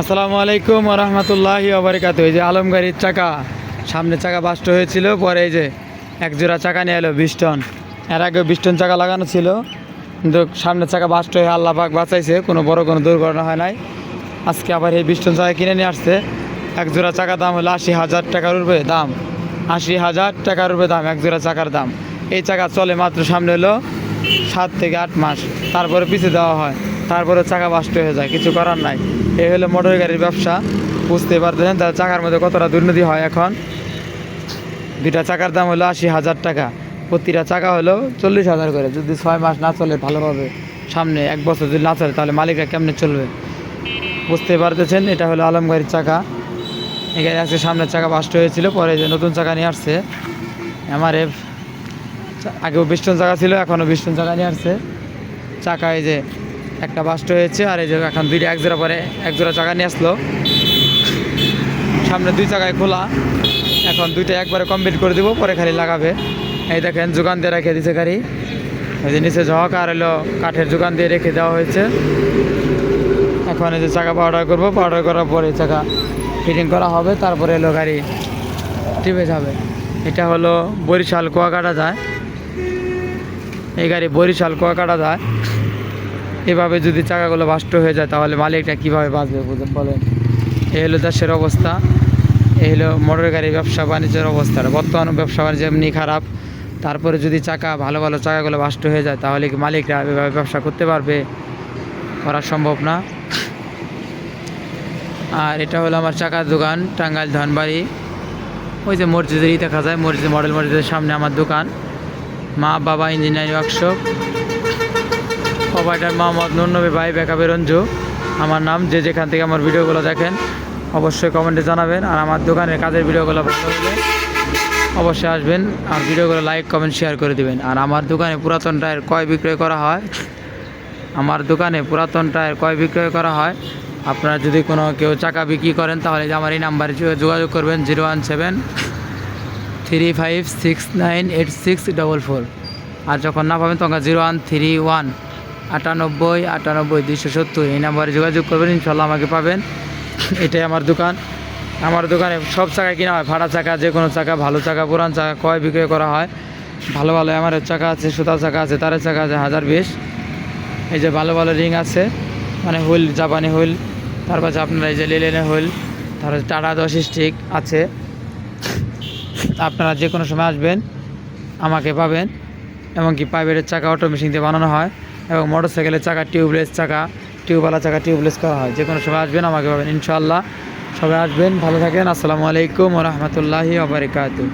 আসসালামু আলাইকুম রহমতুল্লাহ আবরিকাত এই যে আলমগাড়ির চাকা, সামনে চাকা বাস্ট হয়েছিল, পরে এই যে এক জোড়া চাকা নিয়ে এলো বিশ টন। এর আগে বিশ টন চাকা লাগানো ছিল, কিন্তু সামনে চাকা বাস্ট হয়ে আল্লাহ পাক বাঁচাইছে, কোনো বড় কোনো দুর্ঘটনা হয় নাই। আজকে আবার এই বিশ টন চাকা কিনে নিয়ে আসছে। এক জোড়া চাকা দাম হলো আশি হাজার টাকার উপরে দাম। আশি হাজার টাকার উপরে দাম, এক জোড়া চাকার দাম। এই চাকা চলে মাত্র সামনে হলো সাত থেকে আট মাস। তারপরে পিছিয়ে দেওয়া হয়, তারপরে চাকা বাস্ট হয়ে যায়, কিছু করার নাই। এই হলো মোটর গাড়ির ব্যবসা। বুঝতে পারতেছেন তার চাকার মধ্যে কতটা দুর্নীতি হয় এখন? দুইটা চাকার দাম হলো আশি হাজার টাকা। প্রতিটা চাকা হলো চল্লিশ হাজার করে। যদি ছয় মাস না চলে ভালোভাবে, সামনে এক বছর যদি না চলে, তাহলে মালিকরা কেমনে চলবে? বুঝতে পারতেছেন? এটা হলো আলমগাড়ির চাকা। এখানে আজকে সামনের চাকা বাস্ট হয়েছিল, পরে যে নতুন চাকা নিয়ে আসছে। আমার এফ, আগেও বিষ্টন চাকা ছিল, এখনও বিষ্টন চাকা নিয়ে আসছে। চাকা এই যে একটা বাস্ট হয়েছে আর এই যে এখন দুইটা এক জোড়া পরে, এক জোড়া চাকা নিয়ে আসলো। সামনে দুই চাকায় খোলা। এখন দুইটা একবারে কমপ্লিট করে দিব, পরে খালি লাগাবে। এই দেখেন, যোগান দিয়ে রেখে দিছে গাড়ি। এই যে নিচে ঝক আর হলো কাঠের যোগান দিয়ে রেখে দেওয়া হয়েছে। এখন এই যে চাকা পাউডার করব পাউডার করার পরে চাকা ফিটিং করা হবে, তারপরে এলো গাড়ি টিপে যাবে। এটা হলো বরিশাল কুয়াকাটা যায়। এই গাড়ি বরিশাল কুয়াকাটা যায়। এভাবে যদি চাকাগুলো বাষ্ট হয়ে যায়, তাহলে মালিকটা কীভাবে বাঁচবে বুঝেন বলেন? এই হলো দেশের অবস্থা এই হলো মোটর গাড়ি ব্যবসা, বাণিজ্যের অবস্থা। বর্তমান ব্যবসা বাণিজ্য এমনি খারাপ, তারপরে যদি চাকা, ভালো ভালো চাকাগুলো বাষ্ট হয়ে যায়, তাহলে কি মালিকরা এভাবে ব্যবসা করতে পারবে? করা সম্ভব না। আর এটা হলো আমার চাকার দোকান, টাঙ্গাইল ধনবাড়ি। ওই যে মসজিদেরই দেখা যায়, মসজিদ, মডেল মসজিদের সামনে আমার দোকান। মা, বাবা, engineering workshop. Provider Mohammad Nurnabi ভাই বেকাবে রঞ্জু আমার নাম, যে যেখান থেকে আমার ভিডিওগুলো দেখেন, অবশ্যই কমেন্টে জানাবেন। আর আমার দোকানের কাজের ভিডিওগুলো ভালো হলে অবশ্যই আসবেন আর ভিডিওগুলো লাইক, কমেন্ট, শেয়ার করে দিবেন। আর আমার দোকানে পুরাতন টায়ার কয় বিক্রয় করা হয়? আমার দোকানে পুরাতন টায়ার কয় বিক্রয় করা হয়? আপনারা যদি কোনো কেউ চাকা বিক্রি করেন, তাহলে আমার এই নাম্বারে যোগ- যোগাযোগ করবেন, zero one seven three five six nine eight six double four. আর যখন না পাবেন, তখন জিরো ওয়ান থ্রি ওয়ান আটানব্বই আটানব্বই, দুইশো সত্তর। এই নাম্বারে যোগাযোগ করবেন ইনশাল্লাহ আমাকে পাবেন। এটাই আমার দোকান। আমার দোকানে সব চাকা কিনা হয়। ভাড়া চাকা, যে কোনো চাকা, ভালো চাকা, পুরান চাকা কয় বিক্রয় করা হয়। ভালো ভালো আমার চাকা আছে, সুতা চাকা আছে, তারের চাকা আছে, হাজার বিশ। এই যে ভালো ভালো রিং আছে মানে হুইল, জাপানি হুইল। তারপর আছে আপনার এই যে লিলেনের হুইল তারপর টাটা দশ স্টিক আছে। আপনারা যে কোনো সময় আসবেন, আমাকে পাবেন। এমনকি প্রাইভেটের চাকা অটো মেশিন দিয়ে বানানো হয়। এবং মোটর সাইকেলের চাকা টিউবলেস চাকা টিউবওয়ালা চাকা টিউবলেস করা হয়। যে কোনো সময় আসবেন, আমাকে পাবেন ইনশাআল্লাহ। সবাই আসবেন, ভালো থাকেন। আসসালামু আলাইকুম রহমতুল্লাহি আবরিকাতু